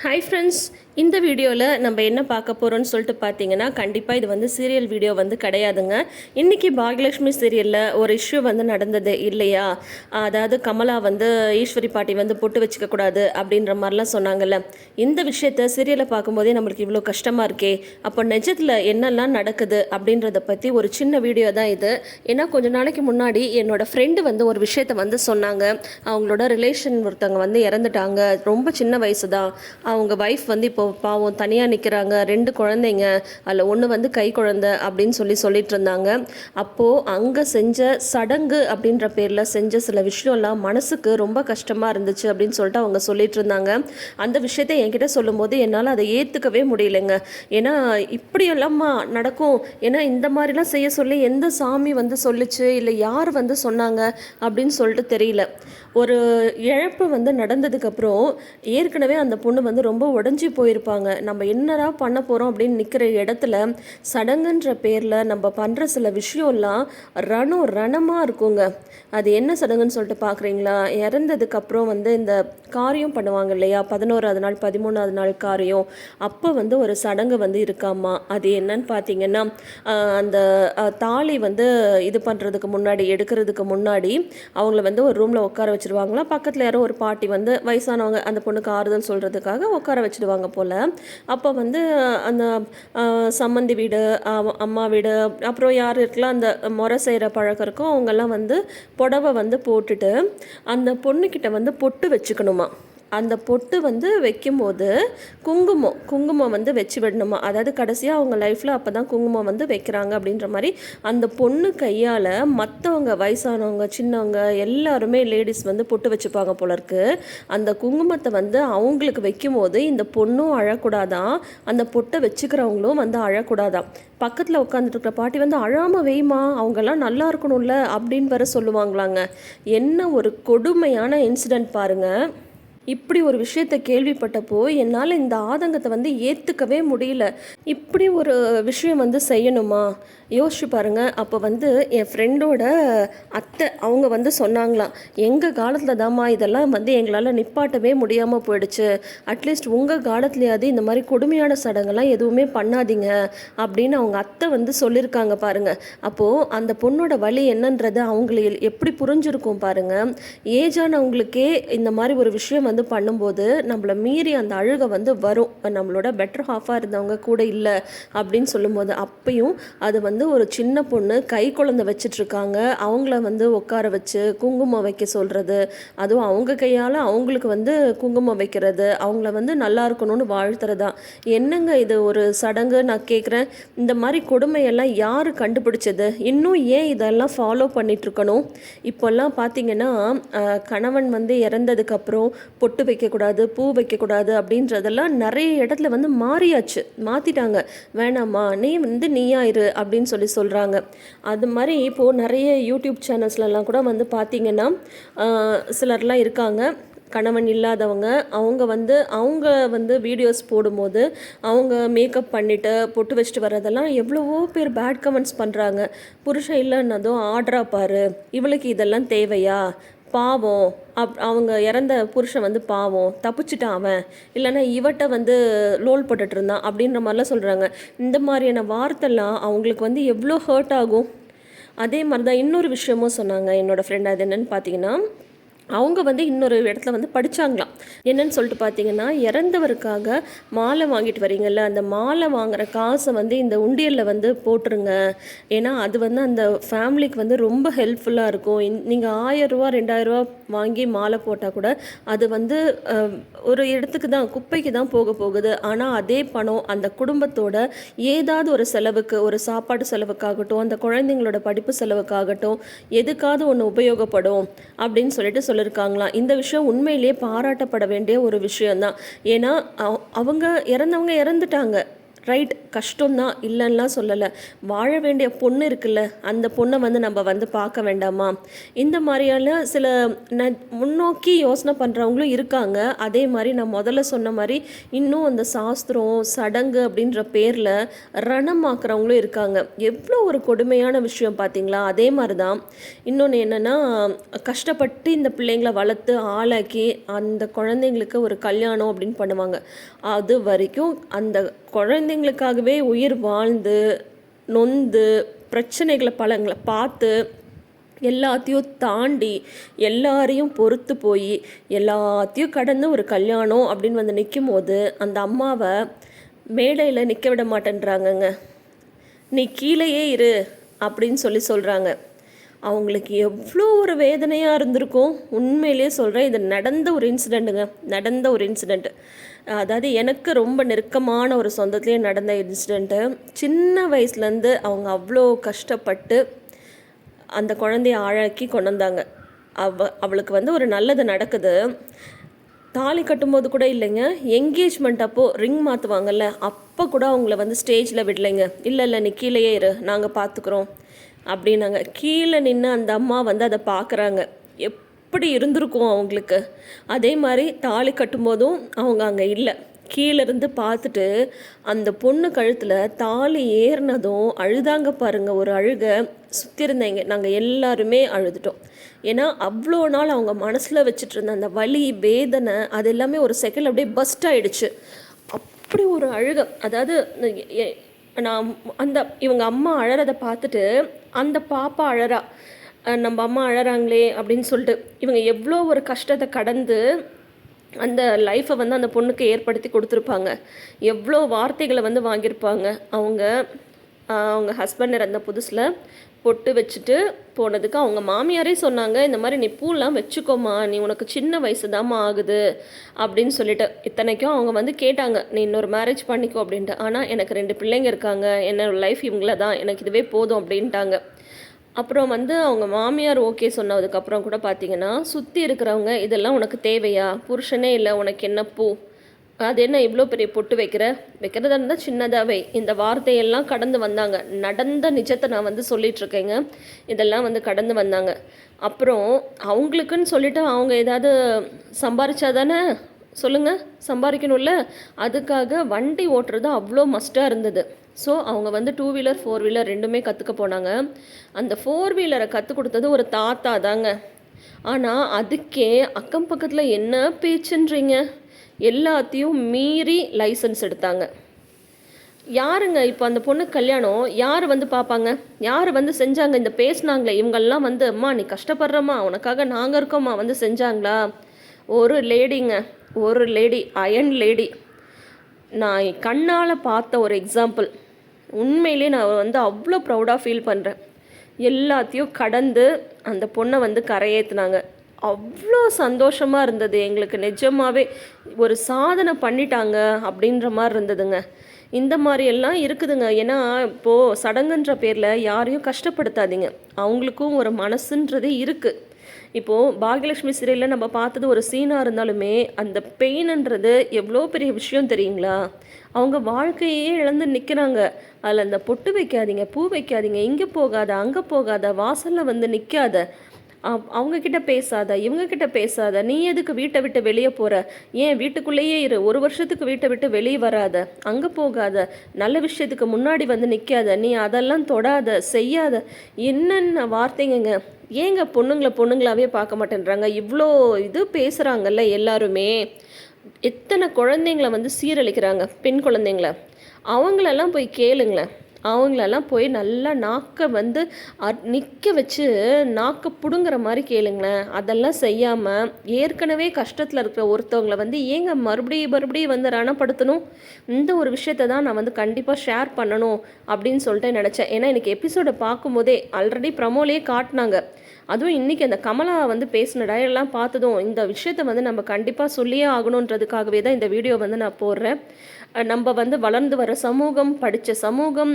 Hi friends இந்த வீடியோவில் நம்ம என்ன பார்க்க போகிறோம்னு சொல்லிட்டு பார்த்தீங்கன்னா கண்டிப்பாக இது வந்து சீரியல் வீடியோ வந்து கிடையாதுங்க. இன்றைக்கி பாக்யலட்சுமி சீரியலில் ஒரு இஷ்யூ வந்து நடந்தது இல்லையா? அதாவது கமலா வந்து ஈஸ்வரி பாட்டி வந்து பொட்டு வச்சுக்கக்கூடாது அப்படின்ற மாதிரிலாம் சொன்னாங்கல்ல. இந்த விஷயத்த சீரியலை பார்க்கும்போதே நம்மளுக்கு இவ்வளோ கஷ்டமாக இருக்கே அப்போ நிஜத்தில் என்னெல்லாம் நடக்குது அப்படின்றத பற்றி ஒரு சின்ன வீடியோ தான் இது. ஏன்னா கொஞ்ச நாளைக்கு முன்னாடி என்னோட ஃப்ரெண்டு வந்து ஒரு விஷயத்த வந்து சொன்னாங்க. அவங்களோட ரிலேஷன் ஒருத்தவங்க வந்து இறந்துட்டாங்க. ரொம்ப சின்ன வயசு தான் அவங்க ஒய்ஃப் வந்து இப்போ பாவம் தனியாக நிற்கிறாங்க ரெண்டு குழந்தைங்க அதில் ஒன்று வந்து கை குழந்தை அப்படின்னு சொல்லி சொல்லிட்டு இருந்தாங்க. அப்போது அங்கே செஞ்ச சடங்கு அப்படின்ற பேரில் செஞ்ச சில விஷயம்லாம் மனசுக்கு ரொம்ப கஷ்டமாக இருந்துச்சு அப்படின்னு சொல்லிட்டு அவங்க சொல்லிட்டு இருந்தாங்க. அந்த விஷயத்தை என்கிட்ட சொல்லும்போது என்னால் அதை ஏற்றுக்கவே முடியலைங்க. ஏன்னா இப்படியெல்லாமா நடக்கும். ஏன்னா இந்த மாதிரிலாம் செய்ய சொல்லி எந்த சாமி வந்து சொல்லுச்சு இல்லை யார் வந்து சொன்னாங்க அப்படின்னு சொல்லிட்டு தெரியல. ஒரு இழப்பு வந்து நடந்ததுக்கப்புறம் ஏற்கனவே அந்த பொண்ணு வந்து ரொம்ப உடஞ்சி போயிருப்பாங்க. நம்ம என்னடா பண்ண போகிறோம் அப்படின்னு நிற்கிற இடத்துல சடங்குன்ற பேரில் நம்ம பண்ணுற சில விஷயம்லாம் ரணம் ரணமாக இருக்குங்க. அது என்ன சடங்குன்னு சொல்லிட்டு பார்க்குறீங்களா இறந்ததுக்கப்புறம் வந்து இந்த காரியம் பண்ணுவாங்க இல்லையா? பதினோராவது நாள் பதிமூணாவது நாள் காரியம். அப்போ வந்து ஒரு சடங்கு வந்து இருக்காமா? அது என்னன்னு பார்த்தீங்கன்னா அந்த தாலி வந்து இது பண்ணுறதுக்கு முன்னாடி எடுக்கிறதுக்கு முன்னாடி அவங்கள வந்து ஒரு ரூமில் உட்கார வச்சிருவாங்களா? பக்கத்தில் யாரோ ஒரு பாட்டி வந்து வயசானவங்க அந்த பொண்ணுக்கு ஆறுதல் சொல்கிறதுக்காக உட்கார வச்சிடுவாங்க போல். அப்போ வந்து அந்த சம்மந்தி வீடு அம்மா வீடு அப்புறம் யார் இருக்கலாம் அந்த முறை செய்கிற பழக்கம் இருக்கோ அவங்கெல்லாம் வந்து புடவை வந்து போட்டுட்டு அந்த பொண்ணுக்கிட்ட வந்து பொட்டு வச்சுக்கணுமா? அந்த பொட்டு வந்து வைக்கும்போது குங்குமம் குங்குமம் வந்து வச்சு விடணுமா? அதாவது கடைசியாக அவங்க லைஃப்பில் அப்போ தான் குங்குமம் வந்து வைக்கிறாங்க அப்படின்ற மாதிரி அந்த பொண்ணு கையால் மற்றவங்க வயசானவங்க சின்னவங்க எல்லாருமே லேடிஸ் வந்து பொட்டு வச்சுப்பாங்க போல இருக்கு. அந்த குங்குமத்தை வந்து அவங்களுக்கு வைக்கும்போது இந்த பொண்ணும் அழக்கூடாதான் அந்த பொட்டை வச்சுக்கிறவங்களும் வந்து அழக்கூடாதான். பக்கத்தில் உட்காந்துட்டு பாட்டி வந்து அழாமல் வெய்மா அவங்கெல்லாம் நல்லா இருக்கணும்ல அப்படின்னு வர சொல்லுவாங்களாங்க. என்ன ஒரு கொடுமையான இன்சிடென்ட் பாருங்கள் இப்படி ஒரு விஷயத்தை கேள்விப்பட்டப்போ என்னால் இந்த ஆதங்கத்தை வந்து ஏற்றுக்கவே முடியல. இப்படி ஒரு விஷயம் வந்து செய்யணுமா? யோசிச்சு பாருங்க. அப்போ வந்து என் ஃப்ரெண்டோட அத்தை அவங்க வந்து சொன்னாங்களாம் எங்கள் காலத்தில் தாம்மா இதெல்லாம் வந்து எங்களால் நிப்பாட்டவே முடியாமல் போயிடுச்சு. அட்லீஸ்ட் உங்கள் காலத்துலையாவது இந்த மாதிரி கொடுமையான சடங்கெல்லாம் எதுவுமே பண்ணாதீங்க. அப்படின்னு அவங்க அத்தை வந்து சொல்லியிருக்காங்க பாருங்க. அப்போது அந்த பொண்ணோட வழி என்னன்றது அவங்களுக்கு எப்படி புரிஞ்சிருக்கும் பாருங்க. ஏஜானவங்களுக்கே இந்த மாதிரி ஒரு விஷயம் வந்து பண்ணும்போது நம்மளை மீறி அந்த அழுகை வந்து வரும். நம்மளோட பெட்டர் ஹாஃபாக இருந்தவங்க கூட இல்லை அப்படின்னு சொல்லும்போது அப்பையும் அது வந்து ஒரு சின்ன பொண்ணு கை குழந்தை வச்சிட்ருக்காங்க. அவங்கள வந்து உட்கார வச்சு குங்குமம் வைக்க சொல்கிறது அதுவும் அவங்க கையால் அவங்களுக்கு வந்து குங்குமம் வைக்கிறது அவங்கள வந்து நல்லா இருக்கணும்னு வாழ்த்துறதா. என்னங்க இது ஒரு சடங்கு? நான் கேட்குறேன் இந்த மாதிரி கொடுமையெல்லாம் யார் கண்டுபிடிச்சது? இன்னும் ஏன் இதெல்லாம் ஃபாலோ பண்ணிட்டு இருக்கணும் இப்போல்லாம் பார்த்தீங்கன்னா கணவன் வந்து இறந்ததுக்கப்புறம் பொட்டு வைக்கக்கூடாது பூ வைக்கக்கூடாது அப்படின்றதெல்லாம் நிறைய இடத்துல வந்து மாறியாச்சு. மாற்றிட்டாங்க வேணாம்மா நீ வந்து நீயாயிரு அப்படின்னு சொல்லி சொல்கிறாங்க அது மாதிரி இப்போது நிறைய யூடியூப் சேனல்ஸ்லலாம் கூட வந்து பார்த்தீங்கன்னா சிலர்லாம் இருக்காங்க. கணவன் இல்லாதவங்க அவங்க வந்து அவங்க வந்து வீடியோஸ் போடும்போது அவங்க மேக்கப் பண்ணிவிட்டு பொட்டு வச்சுட்டு வர்றதெல்லாம் எவ்வளவோ பேர் பேட் கமெண்ட்ஸ் பண்ணுறாங்க புருஷன் இல்லைன்னதும் ஆர்டரா பாரு இவளுக்கு இதெல்லாம் தேவையா? பாவம் அப் அவங்க இறந்த புருஷன் வந்து பாவம் தப்பிச்சிட்டான் அவன். இல்லைன்னா இவட்ட வந்து லோல் போட்டுட்டு இருந்தான் அப்படின்ற மாதிரிலாம் சொல்கிறாங்க இந்த மாதிரியான வார்த்தைலாம் அவங்களுக்கு வந்து எவ்வளோ ஹர்ட் ஆகும்? அதே மாதிரி தான் இன்னொரு விஷயமும் சொன்னாங்க என்னோடய ஃப்ரெண்ட் அது என்னென்னு பார்த்தீங்கன்னா அவங்க வந்து இன்னொரு இடத்துல வந்து படிச்சாங்களாம். என்னன்னு சொல்லிட்டு பார்த்தீங்கன்னா இறந்தவருக்காக மாலை வாங்கிட்டு வரீங்கல்ல அந்த மாலை வாங்குற காசை வந்து இந்த உண்டியலில் வந்து போட்டுருங்க. ஏன்னா அது வந்து அந்த ஃபேமிலிக்கு வந்து ரொம்ப ஹெல்ப்ஃபுல்லாக இருக்கும். நீங்கள் ஆயிரம் ரூபா ரெண்டாயிரம் ரூபா வாங்கி மாலை போட்டால் கூட அது வந்து ஒரு இடத்துக்கு தான் குப்பைக்கு தான் போக போகுது. ஆனால் அதே பணம் அந்த குடும்பத்தோட ஏதாவது ஒரு செலவுக்கு ஒரு சாப்பாடு செலவுக்காகட்டும் அந்த குழந்தைங்களோட படிப்பு செலவுக்காகட்டும் எதுக்காவது ஒன்று உபயோகப்படும் அப்படின்னு சொல்லிட்டு சொல்லியிருக்காங்களாம் இந்த விஷயம் உண்மையிலேயே பாராட்டப்பட வேண்டிய ஒரு விஷயம்தான். ஏன்னா அவங்க இறந்தவங்க இறந்துட்டாங்க. ரைட் கஷ்டம்தான் இல்லைன்னா சொல்லலை. வாழ வேண்டிய பொண்ணு இருக்குல்ல அந்த பொண்ணை வந்து நம்ம வந்து பார்க்க வேண்டாமா? இந்த மாதிரியான சில ந முன்னோக்கி யோசனை பண்ணுறவங்களும் இருக்காங்க. அதே மாதிரி நான் முதல்ல சொன்ன மாதிரி இன்னும் அந்த சாஸ்திரம் சடங்கு அப்படின்ற பேரில் ரணமாக்குறவங்களும் இருக்காங்க. எவ்வளோ ஒரு கொடுமையான விஷயம் பார்த்தீங்களா? அதே மாதிரி தான் இன்னொன்று என்னென்னா கஷ்டப்பட்டு இந்த பிள்ளைங்களை வளர்த்து ஆளாக்கி அந்த குழந்தைங்களுக்கு ஒரு கல்யாணம் அப்படின்னு பண்ணுவாங்க. அது வரைக்கும் அந்த குழந்தைங்களுக்காகவே உயிர் வாழ்ந்து நொந்து பிரச்சனைகளை பலங்களை பார்த்து எல்லாத்தையும் தாண்டி எல்லாரையும் பொறுத்து போய் எல்லாத்தையும் கடந்து ஒரு கல்யாணம் அப்படின்னு வந்து நிற்கும் போது அந்த அம்மாவை மேடையில் நிற்க விட மாட்டேன்றாங்கங்க. நீ கீழேயே இரு அப்படின்னு சொல்லி சொல்கிறாங்க அவங்களுக்கு எவ்வளோ ஒரு வேதனையாக இருந்திருக்கும் உண்மையிலேயே சொல்கிறேன் இது நடந்த ஒரு இன்சிடெண்ட்டுங்க நடந்த ஒரு இன்சிடெண்ட்டு அதாவது எனக்கு ரொம்ப நெருக்கமான ஒரு சொந்தத்துலேயே நடந்த இன்சிடெண்ட்டு சின்ன வயசுலேருந்து அவங்க அவ்வளோ கஷ்டப்பட்டு அந்த குழந்தைய ஆழாக்கி கொண்டு வந்தாங்க அவ அவளுக்கு வந்து ஒரு நல்லது நடக்குது. தாலி கட்டும்போது கூட இல்லைங்க என்கேஜ்மெண்ட் அப்போது ரிங் மாற்றுவாங்கல்ல அப்போ கூட அவங்கள வந்து ஸ்டேஜில் விடலைங்க. இல்லை இல்லை நீ கீழேயே இரு நாங்கள் பார்த்துக்குறோம் அப்படின்னாங்க. கீழே நின்று அந்த அம்மா வந்து அதை பார்க்குறாங்க. எப்படி இருந்திருக்கும் அவங்களுக்கு. அதே மாதிரி தாலி கட்டும்போதும் அவங்க அங்கே இல்லை. கீழேருந்து பார்த்துட்டு அந்த பொண்ணு கழுத்தில் தாலி ஏறினதும் அழுதாங்க பாருங்க. ஒரு அழுக சுற்றி இருந்தேங்க. நாங்கள் எல்லாருமே அழுதுட்டோம். ஏன்னா அவ்வளோ நாள் அவங்க மனசில் வச்சுட்டு இருந்த அந்த வலி வேதனை அது எல்லாமே ஒரு செகண்ட் அப்படியே பஸ்ட் ஆகிடுச்சு அப்படி ஒரு அழுக. அதாவது நான் அந்த இவங்க அம்மா அழறதை பார்த்துட்டு அந்த பாப்பா அழறா. நம்ம அம்மா அழறாங்களே அப்படின்னு சொல்லிட்டு இவங்க எவ்வளோ ஒரு கஷ்டத்தை கடந்து அந்த லைஃப்பை வந்து அந்த பொண்ணுக்கு ஏற்படுத்தி கொடுத்துருப்பாங்க. எவ்வளோ வார்த்தைகளை வந்து வாங்கியிருப்பாங்க. அவங்க அவங்க ஹஸ்பண்ட் இருந்த புதுசில் பொட்டு வச்சுட்டு போனதுக்கு அவங்க மாமியாரே சொன்னாங்க இந்த மாதிரி நீ பூலாம் வச்சுக்கோமா நீ உனக்கு சின்ன வயசு ஆகுது அப்படின்னு சொல்லிட்டு. இத்தனைக்கும் அவங்க வந்து கேட்டாங்க நீ இன்னொரு மேரேஜ் பண்ணிக்கோ அப்படின்ட்டு. ஆனால் எனக்கு ரெண்டு பிள்ளைங்க இருக்காங்க என்னோட லைஃப் இவங்கள தான் எனக்கு இதுவே போதும் அப்படின்ட்டாங்க. அப்புறம் வந்து அவங்க மாமியார் ஓகே சொன்னதுக்கப்புறம் கூட பார்த்தீங்கன்னா சுற்றி இருக்கிறவங்க இதெல்லாம் உனக்கு தேவையா? புருஷனே இல்லை உனக்கு என்ன பூ? அது என்ன இவ்வளோ பெரிய பொட்டு வைக்கிற? வைக்கிறதா இருந்தால் சின்னதாகவே இந்த வார்த்தையெல்லாம் கடந்து வந்தாங்க. நடந்த நிஜத்தை நான் வந்து சொல்லிகிட்ருக்கேங்க இதெல்லாம் வந்து கடந்து வந்தாங்க. அப்புறம் அவங்களுக்குன்னு சொல்லிவிட்டு அவங்க ஏதாவது சம்பாரிச்சா தானே சொல்லுங்கள் சம்பாதிக்கணும்ல அதுக்காக வண்டி ஓட்டுறது அவ்வளோ மஸ்ட்டாக இருந்தது. ஸோ அவங்க வந்து டூ வீலர் ஃபோர் வீலர் ரெண்டுமே கற்றுக்க போனாங்க. அந்த ஃபோர் வீலரை கற்றுக் கொடுத்தது ஒரு தாத்தா தாங்க. ஆனால் அதுக்கே அக்கம் பக்கத்தில் என்ன பேச்சுன்றீங்க? எல்லாத்தையும் மீறி லைசன்ஸ் எடுத்தாங்க. யாருங்க இப்போ அந்த பொண்ணுக்கு கல்யாணம்? யார் வந்து பார்ப்பாங்க யார் வந்து செஞ்சாங்க? இந்த பேசுனாங்களே. இவங்கெல்லாம் வந்து அம்மா நீ கஷ்டப்படுறம்மா. உனக்காக நாங்கள் இருக்கோம்மா. வந்து செஞ்சாங்களா? ஒரு லேடிங்க. ஒரு லேடி. Iron lady. நான் கண்ணால் பார்த்த ஒரு எக்ஸாம்பிள் உண்மையிலே நான் வந்து அவ்வளோ ப்ரௌடாக ஃபீல் பண்ணுறேன் எல்லாத்தையும் கடந்து அந்த பொண்ணை வந்து கரையேற்றுனாங்க அவ்வளோ சந்தோஷமாக இருந்தது. எங்களுக்கு நிஜமாகவே ஒரு சாதனை பண்ணிட்டாங்க அப்படின்ற மாதிரி இருந்ததுங்க. இந்த மாதிரி எல்லாம் இருக்குதுங்க. ஏன்னா இப்போது சடங்குன்ற பேரில் யாரையும் கஷ்டப்படுத்தாதீங்க. அவங்களுக்கும் ஒரு மனசுன்றது இருக்குது இப்போது பாகியலட்சுமி சீரியலில் நம்ம பார்த்தது ஒரு சீனாக இருந்தாலுமே அந்த பெயின்ன்றது எவ்வளோ பெரிய விஷயம் தெரியுங்களா? அவங்க வாழ்க்கையே இழந்து நிற்கிறாங்க அதில் அந்த பொட்டு வைக்காதீங்க பூ வைக்காதீங்க இங்கே போகாத அங்கே போகாத வாசலில் வந்து நிற்காத அவங்கக்கிட்ட பேசாத இவங்கக்கிட்ட பேசாத நீ எதுக்கு வீட்டை விட்டு வெளியே போகிற ஏன் வீட்டுக்குள்ளேயே இரு ஒரு வருஷத்துக்கு வீட்டை விட்டு வெளியே வராத அங்கே போகாத நல்ல விஷயத்துக்கு முன்னாடி வந்து நிற்காத நீ அதெல்லாம் தொடாத செய்யாத. என்னென்ன வார்த்தைங்கங்க? ஏங்க பொண்ணுங்களை பொண்ணுங்களாவே பார்க்க மாட்டேன்றாங்க? இவ்வளோ இது பேசுகிறாங்கல்ல எல்லாருமே. எத்தனை குழந்தைங்கள வந்து சீரழிக்கிறாங்க பெண் குழந்தைங்கள? அவங்களெல்லாம் போய் கேளுங்களேன். அவங்களெல்லாம் போய் நல்லா நாக்கை வந்து நிற்க வச்சு நாக்கை பிடுங்குற மாதிரி கேளுங்களேன். அதெல்லாம் செய்யாமல் ஏற்கனவே கஷ்டத்தில் இருக்கிற ஒருத்தவங்கள வந்து ஏங்க மறுபடியும் மறுபடியும் வந்து ரணப்படுத்தணும்? இந்த ஒரு விஷயத்தை தான் நான் வந்து கண்டிப்பாக ஷேர் பண்ணணும் அப்படின்னு சொல்லிட்டு நினச்சேன். ஏன்னா எனக்கு எபிசோடை பார்க்கும்போதே ஆல்ரெடி ப்ரமோலேயே காட்டினாங்க. அதுவும் இன்றைக்கி அந்த கமலா வந்து பேசின டயர்லாம் பார்த்ததும் இந்த விஷயத்தை வந்து நம்ம கண்டிப்பாக சொல்லியே ஆகணுன்றதுக்காகவே தான் இந்த வீடியோ வந்து நான் போடுறேன். நம்ம வந்து வளர்ந்து வர சமூகம் படித்த சமூகம்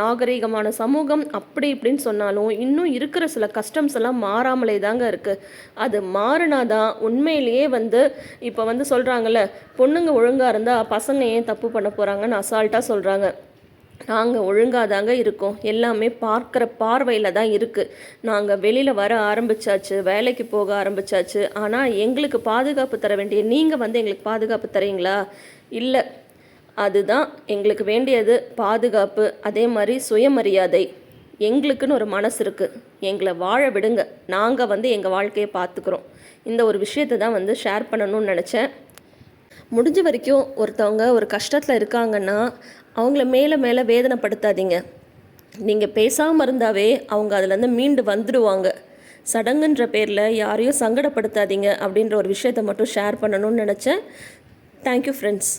நாகரீகமான சமூகம் அப்படி இப்படின்னு சொன்னாலும் இன்னும் இருக்கிற சில கஸ்டம்ஸ் எல்லாம் மாறாமலே தாங்க இருக்குது அது மாறினாதான் உண்மையிலேயே வந்து இப்போ வந்து சொல்கிறாங்கல்ல பொண்ணுங்க ஒழுங்காக இருந்தால் பசங்க ஏன் தப்பு பண்ண போகிறாங்கன்னு அசால்ட்டாக சொல்கிறாங்க நாங்கள் ஒழுங்காக தாங்க இருக்கோம். எல்லாமே பார்க்குற பார்வையில் தான் இருக்குது நாங்கள் வெளியில் வர ஆரம்பிச்சாச்சு வேலைக்கு போக ஆரம்பிச்சாச்சு. ஆனால் எங்களுக்கு பாதுகாப்பு தர வேண்டிய நீங்கள் வந்து எங்களுக்கு பாதுகாப்பு தரீங்களா? இல்லை. அதுதான் எங்களுக்கு வேண்டியது பாதுகாப்பு. அதே மாதிரி சுயமரியாதை. எங்களுக்குன்னு ஒரு மனசு இருக்குது எங்களை வாழ விடுங்க. நாங்கள் வந்து எங்கள் வாழ்க்கையை பார்த்துக்குறோம். இந்த ஒரு விஷயத்தை தான் வந்து ஷேர் பண்ணணும்னு நினச்சேன். முடிஞ்ச வரைக்கும் ஒருத்தவங்க ஒரு கஷ்டத்தில் இருக்காங்கன்னா அவங்கள மேலே மேலே வேதனைப்படுத்தாதீங்க. நீங்கள் பேசாமல் இருந்தாவே அவங்க அதுலேருந்து மீண்டு வந்துடுவாங்க சடங்குன்ற பேரில் யாரையும் சங்கடப்படுத்தாதீங்க அப்படின்ற ஒரு விஷயத்தை மட்டும் ஷேர் பண்ணணும்னு நினச்சேன். Thank you friends